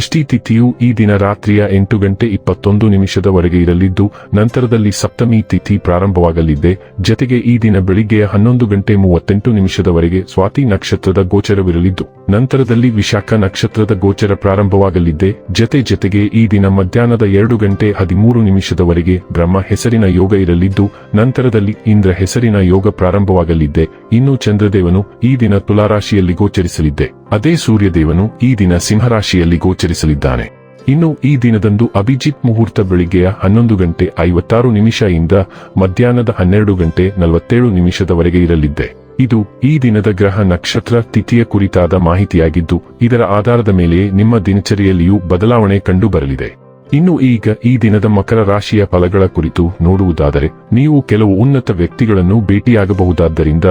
ತಿಥಿಯು ಈ ದಿನ ರಾತ್ರಿಯ ಎಂಟು ಗಂಟೆ ಇಪ್ಪತ್ತೊಂದು ನಿಮಿಷದವರೆಗೆ ಇರಲಿದ್ದು, ನಂತರದಲ್ಲಿ ಸಪ್ತಮಿ ತಿಥಿ ಪ್ರಾರಂಭವಾಗಲಿದೆ. ಜತೆಗೆ ಈ ದಿನ ಬೆಳಿಗ್ಗೆಯ ಹನ್ನೊಂದು ಗಂಟೆ ಮೂವತ್ತೆಂಟು ನಿಮಿಷದವರೆಗೆ ಸ್ವಾತಿ ನಕ್ಷತ್ರದ ಗೋಚರವಿರಲಿದ್ದು, ನಂತರದಲ್ಲಿ ವಿಶಾಖ ನಕ್ಷತ್ರದ ಗೋಚರ ಪ್ರಾರಂಭವಾಗಲಿದೆ. ಜತೆ ಜತೆಗೆ ಈ ದಿನ ಮಧ್ಯಾಹ್ನದ ಎರಡು ಗಂಟೆ ಹದಿಮೂರು ನಿಮಿಷದವರೆಗೆ ಬ್ರಹ್ಮ ಹೆಸರಿನ ಯೋಗ ಇರಲಿದ್ದು, ನಂತರದಲ್ಲಿ ಇಂದ್ರ ಹೆಸರಿನ ಯೋಗ ಪ್ರಾರಂಭವಾಗಲಿದೆ. ಇನ್ನು ಚಂದ್ರದೇವನು ಈ ದಿನ ತುಲಾರಾಶಿಯಲ್ಲಿ ಗೋಚರಿಸಲಿದ್ದೆ ಅದೇ ಸೂರ್ಯದೇವನು ಈ ದಿನ ಸಿಂಹರಾಶಿಯಲ್ಲಿ ಗೋಚರಿಸಲಿದ್ದಾನೆ. ಇನ್ನು ಈ ದಿನದಂದು ಅಭಿಜಿತ್ ಮುಹೂರ್ತ ಬೆಳಿಗ್ಗೆಯ ಹನ್ನೊಂದು ಗಂಟೆ ಐವತ್ತಾರು ನಿಮಿಷ ಇಂದ ಮಧ್ಯಾಹ್ನದ ಹನ್ನೆರಡು ಗಂಟೆ ನಲವತ್ತೇಳು ನಿಮಿಷದವರೆಗೆ ಇರಲಿದ್ದೆ. ಇದು ಈ ದಿನದ ಗ್ರಹ ನಕ್ಷತ್ರ ತಿಥಿಯ ಕುರಿತಾದ ಮಾಹಿತಿಯಾಗಿದ್ದು, ಇದರ ಆಧಾರದ ಮೇಲೆ ನಿಮ್ಮ ದಿನಚರಿಯಲ್ಲಿಯೂ ಬದಲಾವಣೆ ಕಂಡುಬರಲಿದೆ. ಇನ್ನು ಈಗ ಈ ದಿನದ ಮಕರ ರಾಶಿಯ ಫಲಗಳ ಕುರಿತು ನೋಡುವುದಾದರೆ, ನೀವು ಕೆಲವು ಉನ್ನತ ವ್ಯಕ್ತಿಗಳನ್ನು ಭೇಟಿಯಾಗಬಹುದಾದ್ದರಿಂದ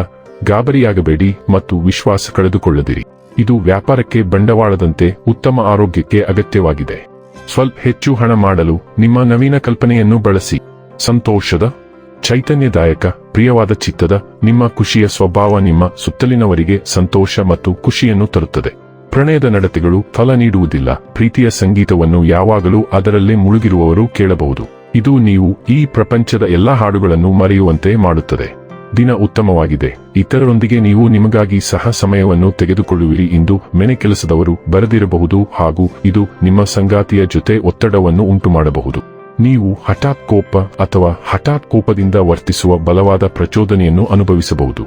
ಗಾಬರಿಯಾಗಬೇಡಿ ಮತ್ತು ವಿಶ್ವಾಸ ಕಳೆದುಕೊಳ್ಳದಿರಿ. ಇದು ವ್ಯಾಪಾರಕ್ಕೆ ಬಂಡವಾಳದಂತೆ ಉತ್ತಮ ಆರೋಗ್ಯಕ್ಕೆ ಅಗತ್ಯವಾಗಿದೆ. ಸ್ವಲ್ಪ ಹೆಚ್ಚು ಹಣ ಮಾಡಲು ನಿಮ್ಮ ನವೀನ ಕಲ್ಪನೆಯನ್ನು ಬಳಸಿ. ಸಂತೋಷದ, ಚೈತನ್ಯದಾಯಕ, ಪ್ರಿಯವಾದ ಚಿತ್ತದ, ನಿಮ್ಮ ಖುಷಿಯ ಸ್ವಭಾವ ನಿಮ್ಮ ಸುತ್ತಲಿನವರಿಗೆ ಸಂತೋಷ ಮತ್ತು ಖುಷಿಯನ್ನು ತರುತ್ತದೆ. ಪ್ರಣಯದ ನಡತೆಗಳು ಫಲ ನೀಡುವುದಿಲ್ಲ. ಪ್ರೀತಿಯ ಸಂಗೀತವನ್ನು ಯಾವಾಗಲೂ ಅದರಲ್ಲೇ ಮುಳುಗಿರುವವರು ಕೇಳಬಹುದು. ಇದು ನೀವು ಈ ಪ್ರಪಂಚದ ಎಲ್ಲಾ ಹಾಡುಗಳನ್ನು ಮರೆಯುವಂತೆ ಮಾಡುತ್ತದೆ. ದಿನ ಉತ್ತಮವಾಗಿದೆ. ಇತರರೊಂದಿಗೆ ನೀವು ನಿಮಗಾಗಿ ಸಹ ಸಮಯವನ್ನು ತೆಗೆದುಕೊಳ್ಳುವಿರಿ ಎಂದು ಮನೆ ಕೆಲಸದವರು ಬರೆದಿರಬಹುದು ಹಾಗೂ ಇದು ನಿಮ್ಮ ಸಂಗಾತಿಯ ಜೊತೆ ಒತ್ತಡವನ್ನು ಉಂಟುಮಾಡಬಹುದು. ನೀವು ಹಠಾತ್ ಕೋಪ ಅಥವಾ ಹಠಾತ್ ಕೋಪದಿಂದ ವರ್ತಿಸುವ ಬಲವಾದ ಪ್ರಚೋದನೆಯನ್ನು ಅನುಭವಿಸಬಹುದು.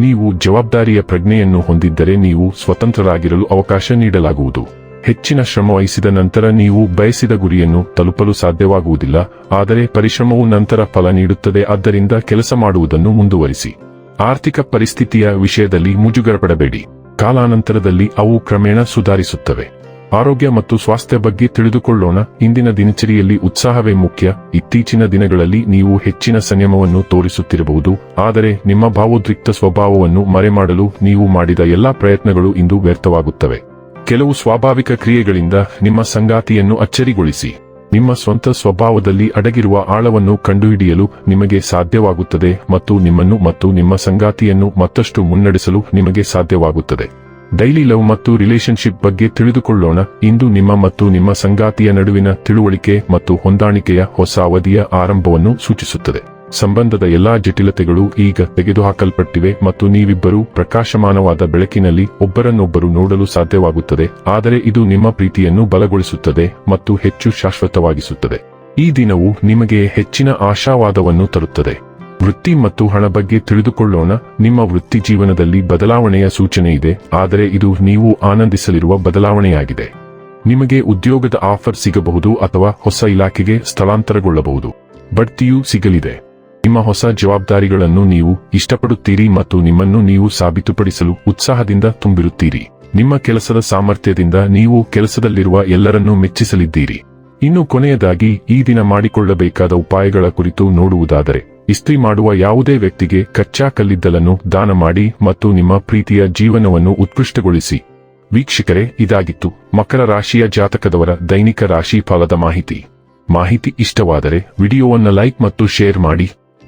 ನೀವು ಜವಾಬ್ದಾರಿಯ ಪ್ರಜ್ಞೆಯನ್ನು ಹೊಂದಿದ್ದರೆ ನೀವು ಸ್ವತಂತ್ರರಾಗಿರಲು ಅವಕಾಶ ನೀಡಲಾಗುವುದು. ಹೆಚ್ಚಿನ ಶ್ರಮವಹಿಸಿದ ನಂತರ ನೀವು ಬಯಸಿದ ಗುರಿಯನ್ನು ತಲುಪಲು ಸಾಧ್ಯವಾಗುವುದಿಲ್ಲ, ಆದರೆ ಪರಿಶ್ರಮವು ನಂತರ ಫಲ ನೀಡುತ್ತದೆ, ಆದ್ದರಿಂದ ಕೆಲಸ ಮಾಡುವುದನ್ನು ಮುಂದುವರಿಸಿ. ಆರ್ಥಿಕ ಪರಿಸ್ಥಿತಿಯ ವಿಷಯದಲ್ಲಿ ಮುಜುಗರಪಡಬೇಡಿ. ಕಾಲಾನಂತರದಲ್ಲಿ ಅವು ಕ್ರಮೇಣ ಸುಧಾರಿಸುತ್ತವೆ. ಆರೋಗ್ಯ ಮತ್ತು ಸ್ವಾಸ್ಥ್ಯ ಬಗ್ಗೆ ತಿಳಿದುಕೊಳ್ಳೋಣ. ಇಂದಿನ ದಿನಚರಿಯಲ್ಲಿ ಉತ್ಸಾಹವೇ ಮುಖ್ಯ. ಇತ್ತೀಚಿನ ದಿನಗಳಲ್ಲಿ ನೀವು ಹೆಚ್ಚಿನ ಸಂಯಮವನ್ನು ತೋರಿಸುತ್ತಿರಬಹುದು, ಆದರೆ ನಿಮ್ಮ ಭಾವೋದ್ರಿಕ್ತ ಸ್ವಭಾವವನ್ನು ಮರೆಮಾಡಲು ನೀವು ಮಾಡಿದ ಎಲ್ಲಾ ಪ್ರಯತ್ನಗಳು ಇಂದು ವ್ಯರ್ಥವಾಗುತ್ತವೆ. ಕೆಲವು ಸ್ವಾಭಾವಿಕ ಕ್ರಿಯೆಗಳಿಂದ ನಿಮ್ಮ ಸಂಗಾತಿಯನ್ನು ಅಚ್ಚರಿಗೊಳಿಸಿ. ನಿಮ್ಮ ಸ್ವಂತ ಸ್ವಭಾವದಲ್ಲಿ ಅಡಗಿರುವ ಆಳವನ್ನು ಕಂಡುಹಿಡಿಯಲು ನಿಮಗೆ ಸಾಧ್ಯವಾಗುತ್ತದೆ ಮತ್ತು ನಿಮ್ಮನ್ನು ಮತ್ತು ನಿಮ್ಮ ಸಂಗಾತಿಯನ್ನು ಮತ್ತಷ್ಟು ಮುನ್ನಡೆಸಲು ನಿಮಗೆ ಸಾಧ್ಯವಾಗುತ್ತದೆ. ಡೈಲಿ ಲವ್ ಮತ್ತು ರಿಲೇಶನ್ಶಿಪ್ ಬಗ್ಗೆ ತಿಳಿದುಕೊಳ್ಳೋಣ. ಇಂದು ನಿಮ್ಮ ಮತ್ತು ನಿಮ್ಮ ಸಂಗಾತಿಯ ನಡುವಿನ ತಿಳುವಳಿಕೆ ಮತ್ತು ಹೊಂದಾಣಿಕೆಯ ಹೊಸ ಅವಧಿಯ ಆರಂಭವನ್ನು ಸೂಚಿಸುತ್ತದೆ. ಸಂಬಂಧದ ಎಲ್ಲಾ ಜಟಿಲತೆಗಳು ಈಗ ತೆಗೆದುಹಾಕಲ್ಪಟ್ಟಿವೆ ಮತ್ತು ನೀವಿಬ್ಬರೂ ಪ್ರಕಾಶಮಾನವಾದ ಬೆಳಕಿನಲ್ಲಿ ಒಬ್ಬರನ್ನೊಬ್ಬರು ನೋಡಲು ಸಾಧ್ಯವಾಗುತ್ತದೆ, ಆದರೆ ಇದು ನಿಮ್ಮ ಪ್ರೀತಿಯನ್ನು ಬಲಗೊಳಿಸುತ್ತದೆ ಮತ್ತು ಹೆಚ್ಚು ಶಾಶ್ವತವಾಗಿಸುತ್ತದೆ. ಈ ದಿನವು ನಿಮಗೆ ಹೆಚ್ಚಿನ ಆಶಾವಾದವನ್ನು ತರುತ್ತದೆ. ವೃತ್ತಿ ಮತ್ತು ಹಣ ಬಗ್ಗೆ ತಿಳಿದುಕೊಳ್ಳೋಣ, ನಿಮ್ಮ ವೃತ್ತಿ ಜೀವನದಲ್ಲಿ ಬದಲಾವಣೆಯ ಸೂಚನೆ ಇದೆ ಆದರೆ ಇದು ನೀವು ಆನಂದಿಸಲಿರುವ ಬದಲಾವಣೆಯಾಗಿದೆ. ನಿಮಗೆ ಉದ್ಯೋಗದ ಆಫರ್ ಸಿಗಬಹುದು ಅಥವಾ ಹೊಸ ಇಲಾಖೆಗೆ ಸ್ಥಳಾಂತರಗೊಳ್ಳಬಹುದು. ಬಡ್ತಿಯೂ ಸಿಗಲಿದೆ. ನಿಮ್ಮ ಹೊಸ ಜವಾಬ್ದಾರಿಗಳನ್ನು ನೀವು ಇಷ್ಟಪಡುತ್ತೀರಿ ಮತ್ತು ನಿಮ್ಮನ್ನು ನೀವು ಸಾಬೀತುಪಡಿಸಲು ಉತ್ಸಾಹದಿಂದ ತುಂಬಿರುತ್ತೀರಿ. ನಿಮ್ಮ ಕೆಲಸದ ಸಾಮರ್ಥ್ಯದಿಂದ ನೀವು ಕೆಲಸದಲ್ಲಿರುವ ಎಲ್ಲರನ್ನೂ ಮೆಚ್ಚಿಸಲಿದ್ದೀರಿ. ಇನ್ನು ಕೊನೆಯದಾಗಿ, ಈ ದಿನ ಮಾಡಿಕೊಳ್ಳಬೇಕಾದ ಉಪಾಯಗಳ ಕುರಿತು ನೋಡುವುದಾದರೆ, ಇಸ್ತ್ರಿ ಮಾಡುವ ಯಾವುದೇ ವ್ಯಕ್ತಿಗೆ ಕಚ್ಚಾ ಕಲ್ಲಿದ್ದಲನ್ನು ದಾನ ಮಾಡಿ ಮತ್ತು ನಿಮ್ಮ ಪ್ರೀತಿಯ ಜೀವನವನ್ನು ಉತ್ಕೃಷ್ಟಗೊಳಿಸಿ. ವೀಕ್ಷಕರೇ, ಇದಾಗಿತ್ತು ಮಕರ ರಾಶಿಯ ಜಾತಕದವರ ದೈನಿಕ ರಾಶಿ ಫಲದ ಮಾಹಿತಿ. ಮಾಹಿತಿ ಇಷ್ಟವಾದರೆ, ವಿಡಿಯೋವನ್ನು ಲೈಕ್ ಮತ್ತು ಶೇರ್ ಮಾಡಿ.